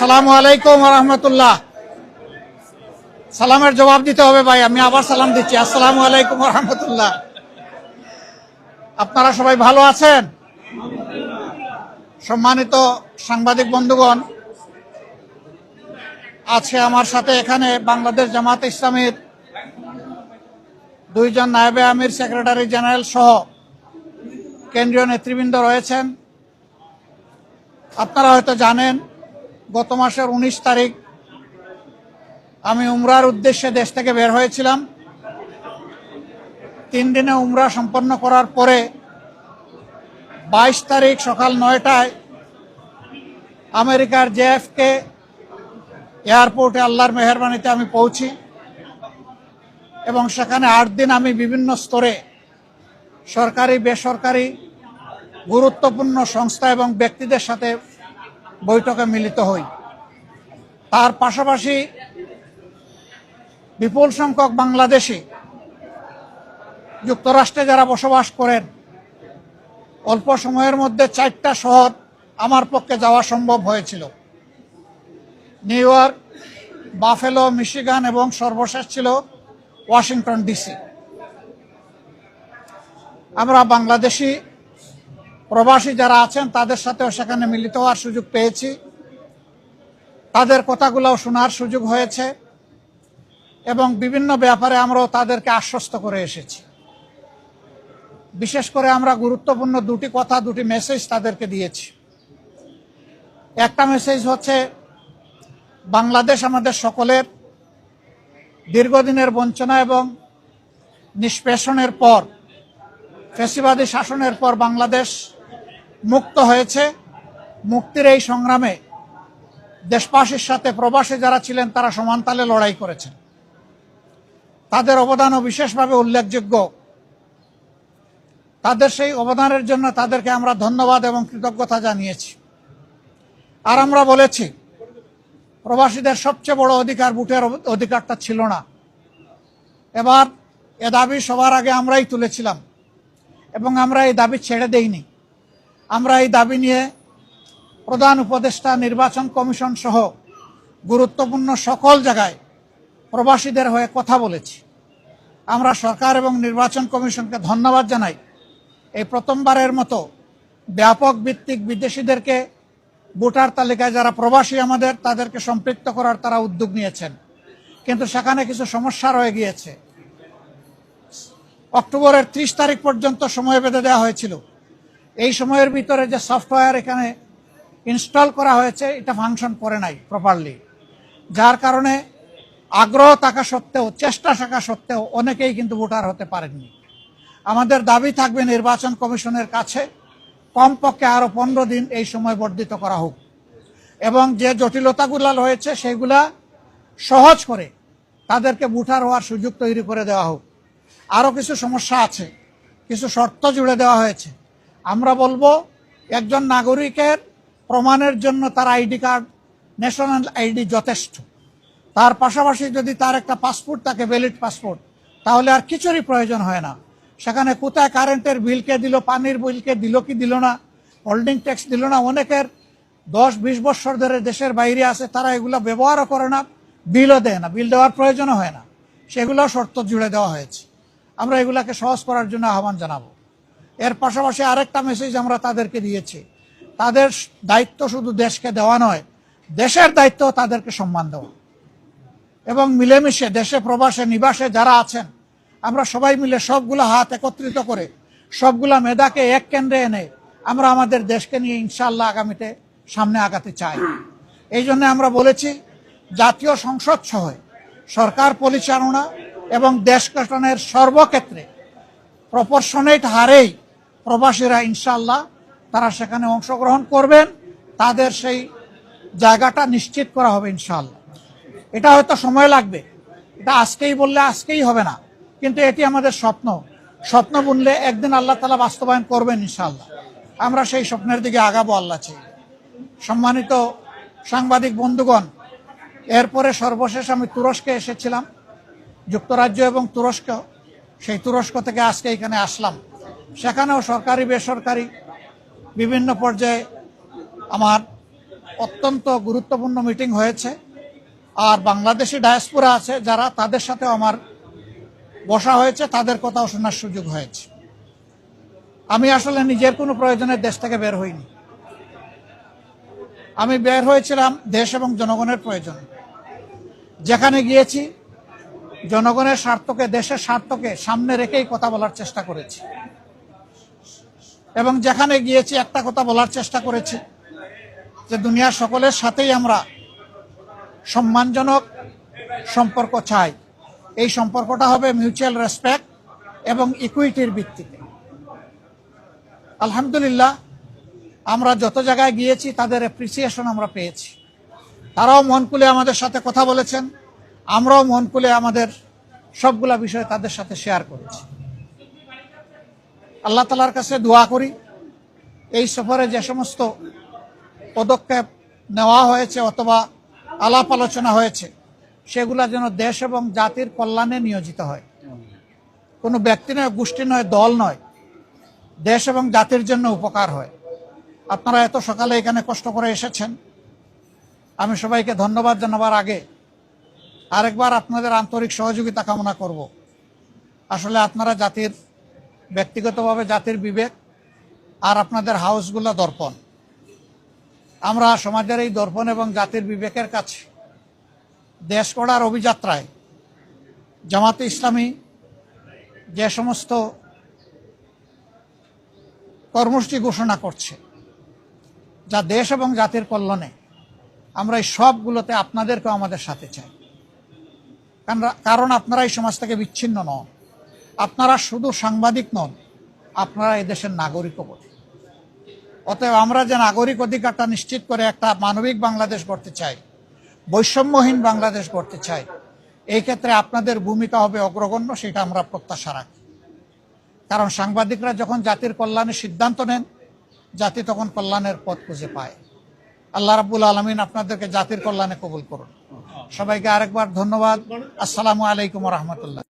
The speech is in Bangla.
আসসালামু আলাইকুম রহমতুল্লাহ। সালামের জবাব দিতে হবে ভাই, আমি আবার সালাম দিচ্ছি। আসসালামু আলাইকুম রহমতুল্লাহ। আপনারা সবাই ভালো আছেন? সম্মানিত সাংবাদিক বন্ধুগণ আছে আমার সাথে এখানে বাংলাদেশ জামাত ইসলামের দুইজন নায়েবে আমির, সেক্রেটারি জেনারেল সহ কেন্দ্রীয় নেতৃবৃন্দ রয়েছেন। আপনারা হয়তো জানেন গত মাসের উনিশ তারিখ আমি উমরার উদ্দেশ্যে দেশ থেকে বের হয়েছিলাম। তিন দিনে উমরা সম্পন্ন করার পরে বাইশ তারিখ সকাল নয়টায় আমেরিকার জেএফকে এয়ারপোর্টে আল্লাহর মেহরবানিতে আমি পৌঁছি এবং সেখানে আট দিন আমি বিভিন্ন স্তরে সরকারি, বেসরকারি গুরুত্বপূর্ণ সংস্থা এবং ব্যক্তিদের সাথে বৈঠকে মিলিত হই। তার পাশাপাশি বিপুল সংখ্যক বাংলাদেশি যুক্তরাষ্ট্রে যারা বসবাস করেন, অল্প সময়ের মধ্যে চারটা শহর আমার পক্ষে যাওয়া সম্ভব হয়েছিল। নিউ ইয়র্ক, বাফেলো, মিশিগান এবং সর্বশেষ ছিল ওয়াশিংটন ডিসি। আমরা বাংলাদেশি প্রবাসী যারা আছেন, তাদের সাথেও সেখানে মিলিত হওয়ার সুযোগ পেয়েছি। তাদের কথাগুলোও শোনার সুযোগ হয়েছে এবং বিভিন্ন ব্যাপারে আমরাও তাদেরকে আশ্বস্ত করে এসেছি। বিশেষ করে আমরা গুরুত্বপূর্ণ দুটি কথা, দুটি মেসেজ তাদেরকে দিয়েছি। একটা মেসেজ হচ্ছে, বাংলাদেশ আমাদের সকলের দীর্ঘদিনের বঞ্চনা এবং নিষ্পেষণের পর, ফেসিবাদী শাসনের পর বাংলাদেশ মুক্ত হয়েছে। মুক্তির এই সংগ্রামে দেশবাসীর সাথে প্রবাসী যারা ছিলেন, তারা সমানতালে লড়াই করেছেন। তাদের অবদানও বিশেষভাবে উল্লেখযোগ্য। তাদের সেই অবদানের জন্য তাদেরকে আমরা ধন্যবাদ এবং কৃতজ্ঞতা জানিয়েছি। আর আমরা বলেছি, প্রবাসীদের সবচেয়ে বড় অধিকার ভোটের অধিকারটা ছিল না। এবার এ দাবি সবার আগে আমরাই তুলেছিলাম এবং আমরা এই দাবি ছেড়ে দেইনি। আমরা এই দাবি নিয়ে প্রধান উপদেষ্টা, নির্বাচন কমিশন সহ গুরুত্বপূর্ণ সকল জায়গায় প্রবাসীদের হয়ে কথা বলেছি। আমরা সরকার এবং নির্বাচন কমিশনকে ধন্যবাদ জানাই। এই প্রথমবারের মতো ব্যাপক ভিত্তিক বিদেশিদেরকে ভোটার তালিকায় যারা প্রবাসী আমাদের, তাদেরকে সম্পৃক্ত করার তারা উদ্যোগ নিয়েছেন। কিন্তু সেখানে কিছু সমস্যা রয়ে গিয়েছে। অক্টোবরের ত্রিশ তারিখ পর্যন্ত সময় বেঁধে দেওয়া হয়েছিল। এই সময়ের ভিতরে যে সফটওয়্যার এখানে ইনস্টল করা হয়েছে, এটা ফাংশন করে নাই প্রপারলি যার কারণে আগ্রহ থাকা সত্ত্বেও, চেষ্টা থাকা সত্ত্বেও অনেকেই কিন্তু ভোটার হতে পারেননি। আমাদের দাবি থাকবে নির্বাচন কমিশনের কাছে কমপক্ষে আরও পনেরো দিন এই সময় বর্ধিত করা হোক। এবং যে জটিলতাগুলো রয়েছে, সেগুলা সহজ করে তাদেরকে ভোটার হওয়ার সুযোগ তৈরি করে দেওয়া হোক। আরও কিছু সমস্যা আছে, কিছু শর্ত জুড়ে দেওয়া হয়েছে। আমরা বলব একজন নাগরিকের প্রমাণের জন্য তার আইডি কার্ড, ন্যাশনাল আইডি যথেষ্ট। তার পাশাপাশি যদি তার একটা পাসপোর্ট থাকে ভ্যালিড পাসপোর্ট, তাহলে আর কিছুরই প্রয়োজন হয় না। সেখানে কোথায় কারেন্টের বিলকে দিল, পানির বিলকে দিল কি দিল না হোল্ডিং ট্যাক্স দিল না, অনেকের দশ বিশ বছর ধরে দেশের বাইরে আছে, তারা এগুলো ব্যবহারও করে না বিলও দেয় না বিল দেওয়ার প্রয়োজনও হয় না। সেগুলো শর্ত জুড়ে দেওয়া হয়েছে। আমরা এগুলাকে সহজ করার জন্য আহ্বান জানাব। এর পাশাপাশি আরেকটা মেসেজ আমরা তাদেরকে দিয়েছি। তাদের দায়িত্ব শুধু দেশকে দেওয়া নয়, দেশের দায়িত্ব তাদেরকে সম্মান দেওয়া। এবং মিলেমিশে দেশে প্রবাসে নিবাসে যারা আছেন, আমরা সবাই মিলে সবগুলো হাত একত্রিত করে, সবগুলা মেধাকে এক কেন্দ্রে এনে আমরা আমাদের দেশকে নিয়ে ইনশাল্লাহ আগামীতে সামনে আগাতে চাই। এই জন্য আমরা বলেছি, জাতীয় সংসদ সহ সরকার পরিচালনা এবং দেশ গঠনের সর্বক্ষেত্রে প্রপোর্শনেট হারেই প্রবাসীরা ইনশাল্লাহ তারা সেখানে অংশগ্রহণ করবেন। তাদের সেই জায়গাটা নিশ্চিত করা হবে ইনশাল্লাহ এটা হয়তো সময় লাগবে। এটা আজকেই বললে আজকেই হবে না। কিন্তু এটি আমাদের স্বপ্ন। স্বপ্ন বুনলে একদিন আল্লাহ তালা বাস্তবায়ন করবেন ইনশাল্লাহ আমরা সেই স্বপ্নের দিকে আগাবো আল্লাহ চাই। সম্মানিত সাংবাদিক বন্ধুগণ, এরপরে সর্বশেষ আমি তুরস্কে এসেছিলাম। যুক্তরাজ্য এবং তুরস্ক, সেই তুরস্ক থেকে আজকে এখানে আসলাম। সেখানেও সরকারি, বেসরকারি বিভিন্ন পর্যায়ে আমার অত্যন্ত গুরুত্বপূর্ণ মিটিং হয়েছে। আর বাংলাদেশি ডায়াসপোরা আছে, যারা তাদের সাথে আমার বসা হয়েছে, তাদের কথাও শোনার সুযোগ হয়েছে। আমি আসলে নিজের কোনো প্রয়োজনে দেশ থেকে বের হইনি। আমি বের হয়েছিলাম দেশ এবং জনগণের প্রয়োজন। যেখানে গিয়েছি, জনগণের স্বার্থকে, দেশের স্বার্থকে সামনে রেখেই কথা বলার চেষ্টা করেছি। এবং যেখানে গিয়েছি একটা কথা বলার চেষ্টা করেছি যে দুনিয়ার সকলের সাথেই আমরা সম্মানজনক সম্পর্ক চাই। এই সম্পর্কটা হবে মিউচুয়াল রেসপেক্ট এবং ইকুইটির ভিত্তিতে। আলহামদুলিল্লাহ, আমরা যত জায়গায় গিয়েছি তাদের অ্যাপ্রিসিয়েশন আমরা পেয়েছি। তারাও মন খুলে আমাদের সাথে কথা বলেছেন। আমরাও মন খুলে আমাদের সবগুলা বিষয় তাদের সাথে শেয়ার করেছি। আল্লাহ তালার কাছে দোয়া করি। এই সফরে যে সমস্ত পদক্ষেপ নেওয়া হয়েছে অথবা আলাপ আলোচনা হয়েছে, সেগুলা যেন দেশ এবং জাতির কল্যাণে নিয়োজিত হয়। কোনো ব্যক্তি নয়, গোষ্ঠী নয়, দল নয়, দেশ এবং জাতির জন্য উপকার হয়। আপনারা এত সকালে এখানে কষ্ট করে এসেছেন। আমি সবাইকে ধন্যবাদ জানাবার আগে আরেকবার আপনাদের আন্তরিক সহযোগিতা কামনা করব। আসলে আপনারা জাতির ব্যক্তিগতভাবে জাতির বিবেক আর আপনাদের হাউসগুলো দর্পণ। আমরা সমাজের এই দর্পণ এবং জাতির বিবেকের কাছে দেশ গড়ার অভিযাত্রায় জামাতে ইসলামী যে সমস্ত কর্মসূচি ঘোষণা করছে, যা দেশ এবং জাতির কল্যাণে আমরা এই সবগুলোতে আপনাদেরকেও আমাদের সাথে চাই। কারণ আপনারা এই সমাজ থেকে বিচ্ছিন্ন নন। আপনারা শুধু সাংবাদিক নন, আপনারা এদেশের নাগরিকও বটে। অতএব আমরা যে নাগরিক অধিকারটা নিশ্চিত করে একটা মানবিক বাংলাদেশ গড়তে চাই, বৈষম্যহীন বাংলাদেশ গড়তে চাই, এই ক্ষেত্রে আপনাদের ভূমিকা হবে অগ্রগণ্য, সেটা আমরা প্রত্যাশা রাখি। কারণ সাংবাদিকরা যখন জাতির কল্যাণের সিদ্ধান্ত নেন, জাতি তখন কল্যাণের পথ খুঁজে পায়। আল্লাহ রাব্বুল আলমিন আপনাদেরকে জাতির কল্যাণে কবুল করুন। সবাইকে আরেকবার ধন্যবাদ। আসসালামু আলাইকুম রহমতুল্লাহ।